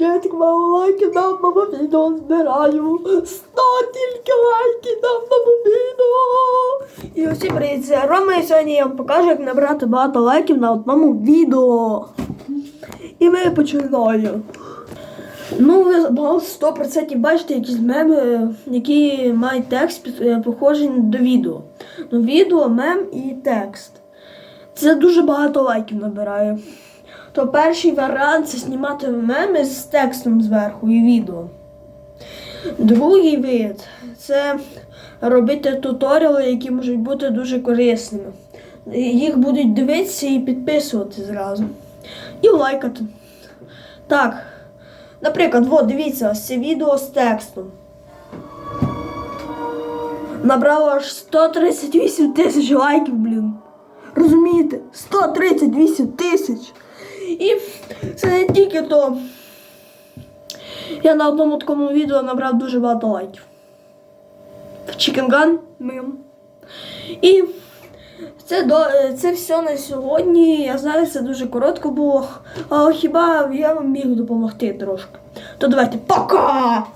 бюджетик мало лайків на одному відео збираю. 100 тільки лайків на одному відео. І усім привіт, це Рома і сьогодні я вам покажу, як набрати багато лайків на одному відео. І ми починаємо. Ну, ви багато 100% бачите якісь меми, які мають текст е, похожий до відео. Ну, відео, мем і текст. Це дуже багато лайків набирає. То перший варіант це знімати меми з текстом зверху і відео. Другий вид це робити туторіали, які можуть бути дуже корисними. Їх будуть дивитися і підписувати зразу. І лайкати. Так. Наприклад, от, дивіться, ось це відео з текстом. Набрало аж 138 тисяч лайків, блін. Розумієте? 138 тисяч. І це не тільки то. Я на одному такому відео набрав дуже багато лайків. Чікенган мим. І це, до, це все на сьогодні. Я знаю, це дуже коротко було. А хіба я вам міг допомогти трошки? То давайте пока!